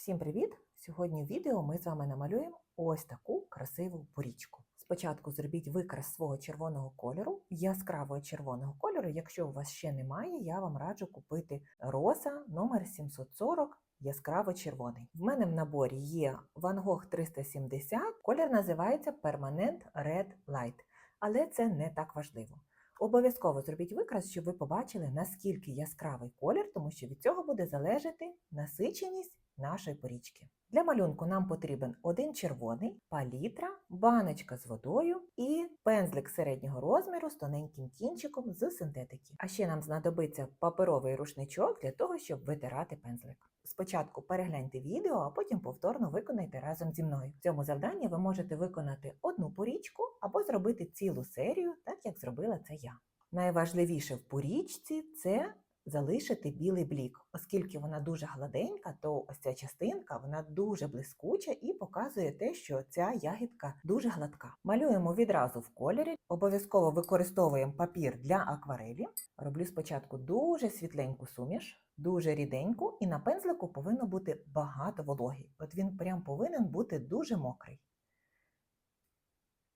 Всім привіт! Сьогодні в відео ми з вами намалюємо ось таку красиву порічку. Спочатку зробіть викрас свого червоного кольору, яскравого червоного кольору. Якщо у вас ще немає, я вам раджу купити роса номер 740 яскраво червоний. В мене в наборі є Van Gogh 370, колір називається Permanent Red Light, але це не так важливо. Обов'язково зробіть викрас, щоб ви побачили, наскільки яскравий колір, тому що від цього буде залежати насиченість нашої порічки. Для малюнку нам потрібен один червоний, палітра, баночка з водою і пензлик середнього розміру з тоненьким кінчиком з синтетики. А ще нам знадобиться паперовий рушничок для того, щоб витирати пензлик. Спочатку перегляньте відео, а потім повторно виконайте разом зі мною. В цьому завданні ви можете виконати одну порічку або зробити цілу серію, так як зробила це я. Найважливіше в порічці це залишити білий блік. Оскільки вона дуже гладенька, то ось ця частинка вона дуже блискуча і показує те, що ця ягідка дуже гладка. Малюємо відразу в кольорі, обов'язково використовуємо папір для акварелі. Роблю спочатку дуже світленьку суміш, дуже ріденьку, і на пензлику повинно бути багато вологи. От він прям повинен бути дуже мокрий.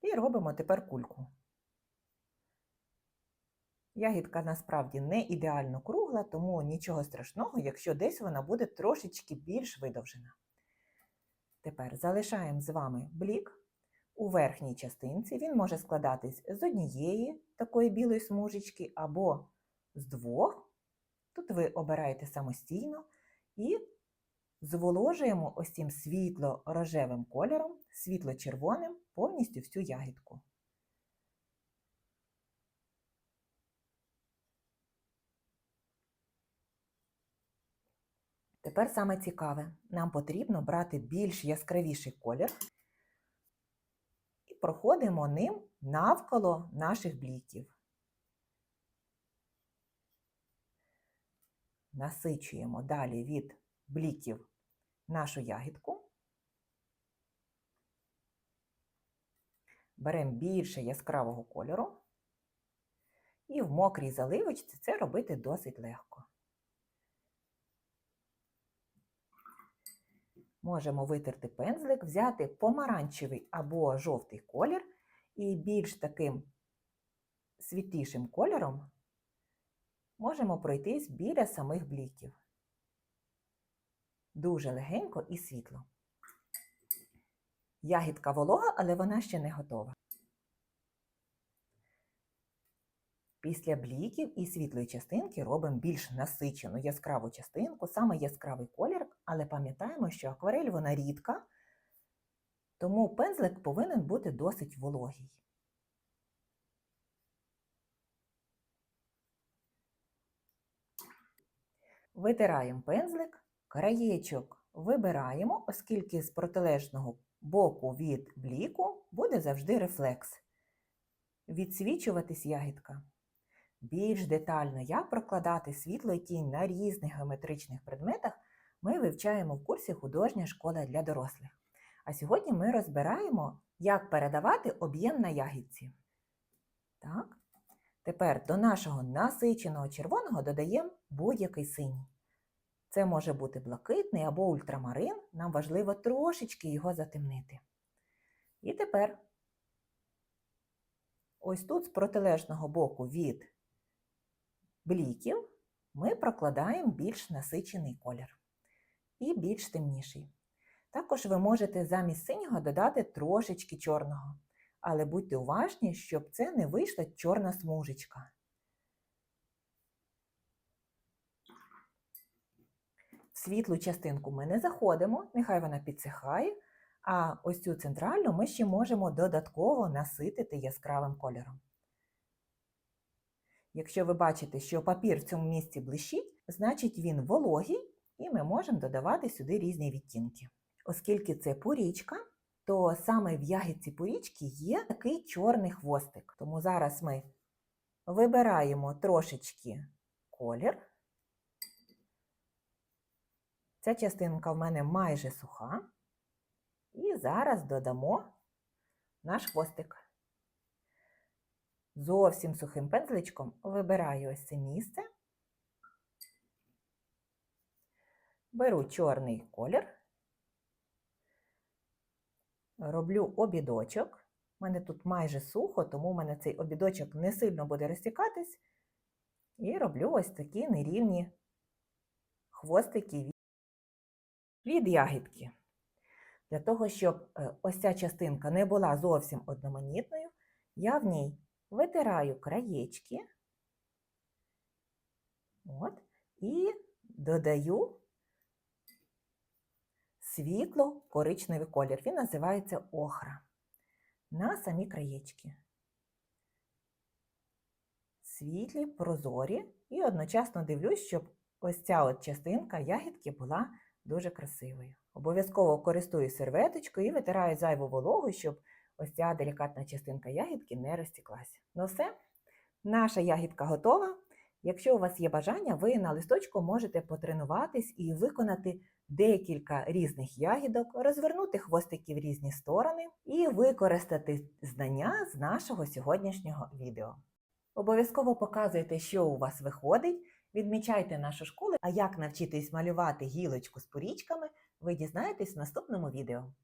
І робимо тепер кульку. Ягідка насправді не ідеально кругла, тому нічого страшного, якщо десь вона буде трошечки більш видовжена. Тепер залишаємо з вами блік у верхній частинці. Він може складатись з однієї такої білої смужечки або з двох. Тут ви обираєте самостійно і зволожуємо ось цим світло-рожевим кольором, світло-червоним повністю всю ягідку. Тепер саме цікаве, нам потрібно брати більш яскравіший колір і проходимо ним навколо наших бліків. Насичуємо далі від бліків нашу ягідку. Беремо більше яскравого кольору. І в мокрій заливочці це робити досить легко. Можемо витерти пензлик, взяти помаранчевий або жовтий колір і більш таким світлішим кольором можемо пройтись біля самих бліків. Дуже легенько і світло. Ягідка волога, але вона ще не готова. Після бліків і світлої частинки робимо більш насичену яскраву частинку, саме яскравий колір, але пам'ятаємо, що акварель вона рідка, тому пензлик повинен бути досить вологий. Витираємо пензлик, краєчок вибираємо, оскільки з протилежного боку від бліку буде завжди рефлекс. Відсвічуватись ягідка. Більш детально, як прокладати світло і тінь на різних геометричних предметах, ми вивчаємо в курсі художня школа для дорослих. А сьогодні ми розбираємо, як передавати об'єм на ягідці. Так. Тепер до нашого насиченого червоного додаємо будь-який синій. Це може бути блакитний або ультрамарин, нам важливо трошечки його затемнити. І тепер ось тут з протилежного боку від бліків ми прокладаємо більш насичений колір і більш темніший. Також ви можете замість синього додати трошечки чорного, але будьте уважні, щоб це не вийшла чорна смужечка. В світлу частинку ми не заходимо, нехай вона підсихає, а ось цю центральну ми ще можемо додатково наситити яскравим кольором. Якщо ви бачите, що папір в цьому місці блищить, значить він вологий, і ми можемо додавати сюди різні відтінки. Оскільки це порічка, то саме в ягідці порічки є такий чорний хвостик. Тому зараз ми вибираємо трошечки колір. Ця частинка в мене майже суха. І зараз додамо наш хвостик. Зовсім сухим пензличком вибираю ось це місце, беру чорний колір роблю обідочок. У мене тут майже сухо, тому у мене цей обідочок не сильно буде розтікатись. І роблю ось такі нерівні хвостики від- від ягідки. Для того, щоб е, ось ця частинка не була зовсім одноманітною, я в ній витираю краєчки. От, і додаю світло коричневий колір. Він називається охра. На самі краєчки. Світлі, прозорі, і одночасно дивлюсь, щоб ось ця от частинка ягідки була дуже красивою. Обов'язково користую серветочкою і витираю зайву вологу, щоб ось ця делікатна частинка ягідки не розтіклася. Ну все, наша ягідка готова. Якщо у вас є бажання, ви на листочку можете потренуватись і виконати декілька різних ягідок, розвернути хвостики в різні сторони і використати знання з нашого сьогоднішнього відео. Обов'язково показуйте, що у вас виходить, відмічайте нашу школу, а як навчитись малювати гілочку з порічками, ви дізнаєтесь в наступному відео.